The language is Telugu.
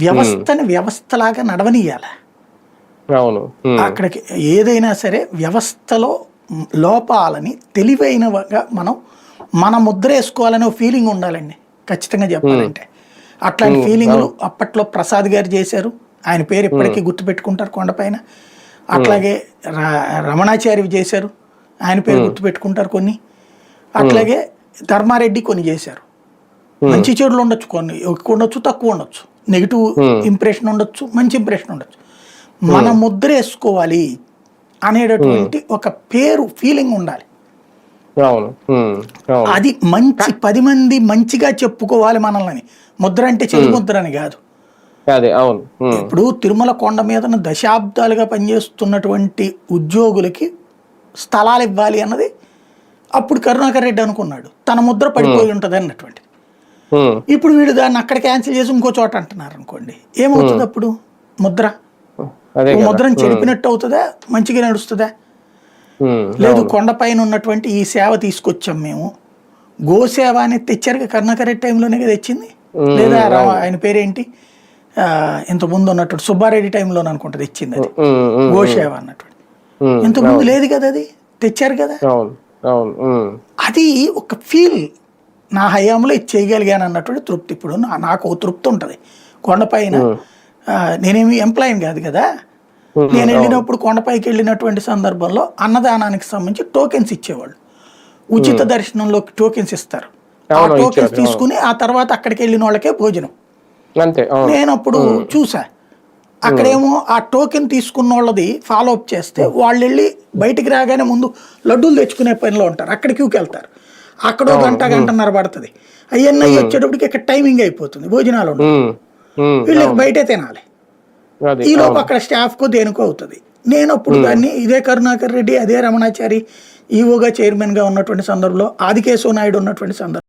వ్యవస్థని వ్యవస్థలాగా నడవనియాల. అవును. అక్కడికి ఏదైనా సరే వ్యవస్థలో లోపాలని తెలివైనగా మనం మన ముద్ర వేసుకోవాలనే ఫీలింగ్ ఉండాలండి ఖచ్చితంగా చెప్పాలంటే. అట్లాంటి ఫీలింగ్లు అప్పట్లో ప్రసాద్ గారు చేశారు. ఆయన పేరు ఇప్పటికీ గుర్తుపెట్టుకుంటారు కొండపైన. అట్లాగే ర- రమణాచారి చేశారు. ఆయన పేరు గుర్తుపెట్టుకుంటారు కొన్ని. అట్లాగే ధర్మారెడ్డి కొన్ని చేశారు. మంచి చెడులు ఉండొచ్చు కొన్ని ఎక్కువ ఉండొచ్చు తక్కువ ఉండొచ్చు. నెగిటివ్ ఇంప్రెషన్ ఉండొచ్చు మంచి ఇంప్రెషన్ ఉండొచ్చు. మన ముద్ర వేసుకోవాలి అనేటటువంటి ఒక పేరు ఫీలింగ్ ఉండాలి. అది మంచి పది మంది మంచిగా చెప్పుకోవాలి మనల్ని. ముద్ర అంటే చెడు ముద్ర అని కాదు. ఇప్పుడు తిరుమల కొండ మీద దశాబ్దాలుగా పనిచేస్తున్నటువంటి ఉద్యోగులకి స్థలాలు ఇవ్వాలి అన్నది అప్పుడు కరుణాకర్ రెడ్డి అనుకున్నాడు. తన ముద్ర పడిపోయి ఉంటుంది అన్నటువంటి. ఇప్పుడు వీడు దాన్ని అక్కడ క్యాన్సిల్ చేసి ఇంకో చోట అంటున్నారు అనుకోండి. ఏమవుతుంది అప్పుడు? ముద్ర. ముద్రను చెరిపినట్టు అవుతుందా? మంచిగా నడుస్తుందా? లేదు కొండపైన ఉన్నటువంటి ఈ సేవ తీసుకొచ్చాం మేము. గోసేవ అనేది తెచ్చారు కరుణాకర్ రెడ్డి టైంలోనే కదా తెచ్చింది? లేదా ఆయన పేరేంటి? ఇంత ముందు ఉన్నటువంటి సుబ్బారెడ్డి టైంలో అనుకుంటా తెచ్చింది అది. గోసేవ అన్నటువంటి. ఉమ్, ఇంత ముందు లేదు కదా అది? తెచ్చారు కదా? అది ఒక ఫీల్ నా హయాంలో ఇది చేయగలిగాను అన్నటువంటి తృప్తి. ఇప్పుడు నాకు ఓ తృప్తి ఉంటుంది. కొండపైన నేనేమి ఎంప్లాయీని కాదు కదా? నేను వెళ్ళినప్పుడు కొండపైకి వెళ్ళినటువంటి సందర్భంలో అన్నదానానికి సంబంధించి టోకెన్స్ ఇచ్చేవాళ్ళు. ఉచిత దర్శనంలో టోకెన్స్ ఇస్తారు. ఆ టోకెన్స్ తీసుకుని ఆ తర్వాత అక్కడికి వెళ్ళిన వాళ్ళకే భోజనం. నేను అప్పుడు చూసా. అక్కడేమో ఆ టోకెన్ తీసుకున్న వాళ్ళది ఫాలో అప్ చేస్తే వాళ్ళు వెళ్ళి బయటికి రాగానే ముందు లడ్డూలు తెచ్చుకునే పనిలో ఉంటారు. అక్కడ క్యూకి వెళ్తారు. అక్కడ గంట గంటన్నర పడుతుంది. అవన్నీ వచ్చేటప్పటికి ఇక్కడ టైమింగ్ అయిపోతుంది. భోజనాలు వీళ్ళకి బయటే తినాలి. ఈ లోపు అక్కడ స్టాఫ్కో దేనికో అవుతుంది. నేను అప్పుడు దాన్ని ఇదే కరుణాకర్ రెడ్డి అదే రమణాచారి ఈవోగా చైర్మన్గా ఉన్నటువంటి సందర్భంలో ఆదికేశవ నాయుడు ఉన్నటువంటి సందర్భం